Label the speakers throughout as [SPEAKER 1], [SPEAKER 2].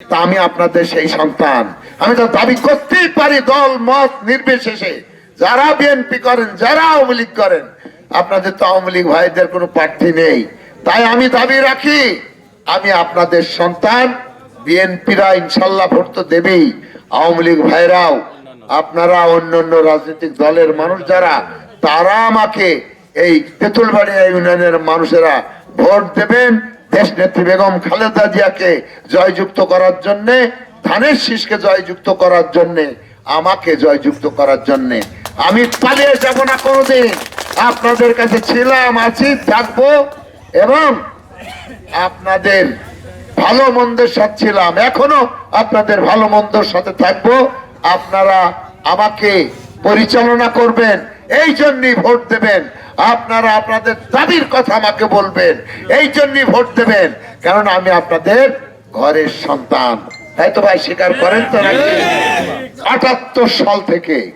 [SPEAKER 1] তা আমি আপনাদের সেই সন্তান। আমি তো দাবি করতেই পারি দল, মত, নির্বিশেষে। যারা বিএনপি করেন, যারা আওয়ামী লীগ করেন, আপনাদের তো আওয়ামী লীগ ভাইদের কোনো প্রার্থী নেই। তাই আমি দাবি রাখি, আমি আপনাদের সন্তান, বিএনপিরা ইনশাল্লাহ ভোট তো দেবেই। আওয়ামী লীগ ভাইরাও, আপনারা অন্য অন্য রাজনৈতিক দলের মানুষ যারা, তারা আমাকে এই তেঁতুলবাড়ি ইউনিয়নের মানুষেরা ভোট দেবেন। দেশ নেত্রী বেগম খালেদা জিয়াকে জয়যুক্ত করার জন্যে, ধানের শীষকে জয়যুক্ত করার জন্যে, আমাকে জয়যুক্ত করার জন্য। আমি পালিয়ে যাব না কোনোদিন। আপনাদের কাছে ছিলাম, আছি, থাকব এবং আপনাদের ভালো মন্দের সাথে ছিলাম। এখনও আপনাদের ভালো মন্দের সাথে থাকব। আপনারা আমাকে পরিচালনা করবেন। এই জন্যই ভোট দেবেন। আপনারা আপনাদের দাবির কথা আমাকে বলবেন। এই জন্যই ভোট দেবেন। কারণ আমি আপনাদের ঘরের সন্তান। তাই তো ভাই, স্বীকার করেন তো নাকি? আটাত্তর সাল থেকে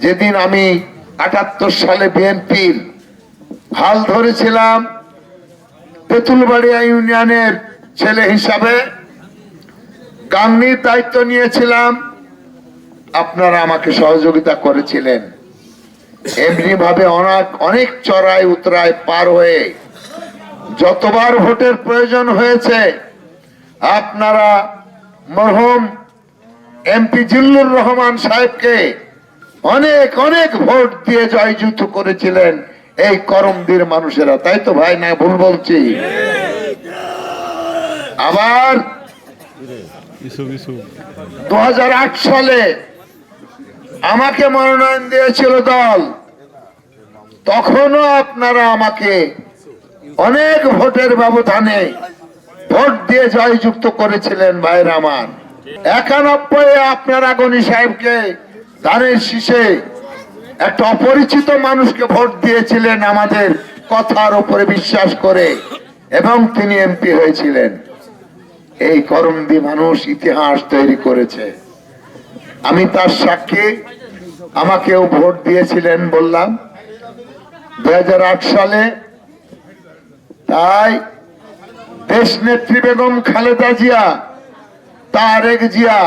[SPEAKER 1] যেদিন আমি আটাত্তর সালে বিএনপির হাল ধরেছিলাম, তেঁতুলবাড়িয়া ইউনিয়নের ছেলে হিসাবে গাংনির দায়িত্ব নিয়েছিলাম। আপনারা আমাকে সহযোগিতা করেছিলেন। এমনি ভাবে অনেক অনেক চড়াই উতরায় পার হয়ে যতবার ভোটের প্রয়োজন হয়েছে আপনারা মরহুম এমপি জিল্লুর রহমান সাহেবকে অনেক অনেক ভোট দিয়ে জয়যুক্ত করেছিলেন এই করমদির মানুষেরা। তাই তো ভাই না ভুল বলছি? আবার দু হাজার আট সালে আমাকে মনোনয়ন দিয়েছিল দল। তখনও আপনারা আমাকে অনেক ভোটের ব্যবধানে ভোট দিয়ে জয়যুক্ত করেছিলেন ভাইয়ের আমার একানব্বই আপনারা গণি সাহেবকে ধানের শীষে একটা অপরিচিত মানুষকে ভোট দিয়েছিলেন আমাদের কথার উপরে বিশ্বাস করে, এবং তিনি এমপি হয়েছিলেন। এই করমদি মানুষ ইতিহাস তৈরি করেছে। আমি তার সাক্ষী। আমাকেও ভোট দিয়েছিলেন বললাম। দু হাজার আট সালে তাই দেশ নেত্রী বেগম খালেদা জিয়া, তারেক জিয়া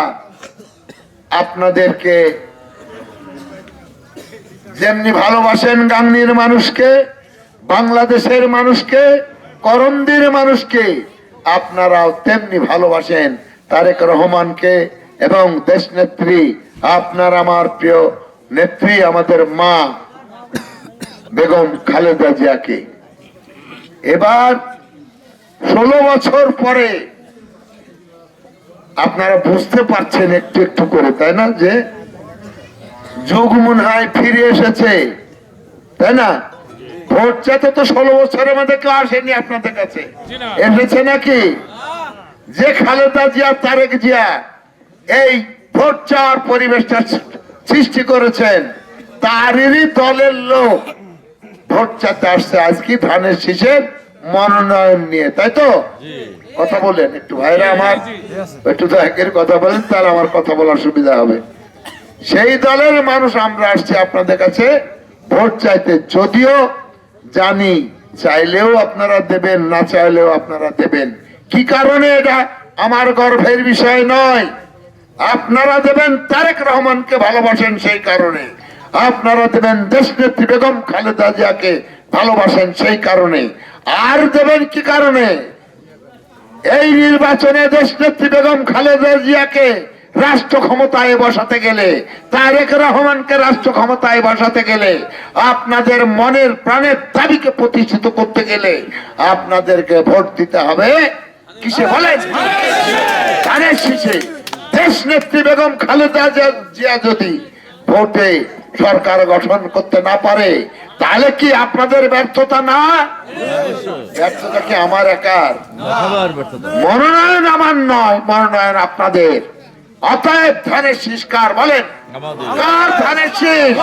[SPEAKER 1] আপনাদেরকে যেমনি ভালোবাসেন গাংনির মানুষকে, বাংলাদেশের মানুষকে, করমদির মানুষকে, আপনারাও তেমনি ভালোবাসেন তারেক রহমানকে। এবং দেশ নেত্রী আপনার আমার প্রিয় নেত্রী আমাদের মা বেগম খালেদা জিয়াকে। এবার ষোলো বছর পরে আপনারা বুঝতে পারছেন একটু একটু করে তাই না? যে যুগ মনে হয় ফিরে এসেছে তাই না? ভোট চাইতে তো ষোলো বছরের মধ্যে কেউ আসেনি আপনাদের কাছে। এসেছে নাকি? যে খালেদা জিয়া তারেক জিয়া এই ভোট চাওয়ার পরিবেশটা সৃষ্টি করেছেন তারই দলের লোক। ভোট চাইতে আসছে আজকে ধানের শীষের মনোনয়ন নিয়ে তাই তো? কথা বলেন একটু ভাইরা আমার একটু কথা বলেন তাহলে আমার কথা বলার সুবিধা হবে। সেই দলের মানুষ আমরা আসছি আপনাদের কাছে ভোট চাইতে। যদিও জানি চাইলেও আপনারা দেবেন না চাইলেও আপনারা দেবেন। কি কারণে এটা? আমার গর্ভের বিষয় নয়। আপনারা দেবেন তারেক রহমানকে ভালোবাসেন সেই কারণে। আপনারা দেবেন দেশ নেত্রী বেগম খালেদা জিয়াকে ভালোবাসেন সেই কারণে। আর দেবেন কি কারণে? এই নির্বাচনে দেশ নেত্রী বেগম খালেদা জিয়াকে রাষ্ট্র ক্ষমতায় বসাতে গেলে তারেক রহমানকে রাষ্ট্র ক্ষমতায় বসাতে গেলে আপনাদের মনের প্রাণের দাবিকে প্রতিষ্ঠিত করতে গেলে আপনাদেরকে ভোট দিতে হবে। কিসে? বলেন। ধানের শীষে। দেশ নেত্রী বেগম খালেদা জিয়া- যদি ভোটে সরকার গঠন করতে না পারে তাহলে কি আপনাদের ব্যর্থতা না? ব্যর্থতা কি আমার একার? মনোনয়ন আমার নয় মনোনয়ন আপনাদের। অতএব ধানের শীষ কার বলেন? কার ধানের শীষ?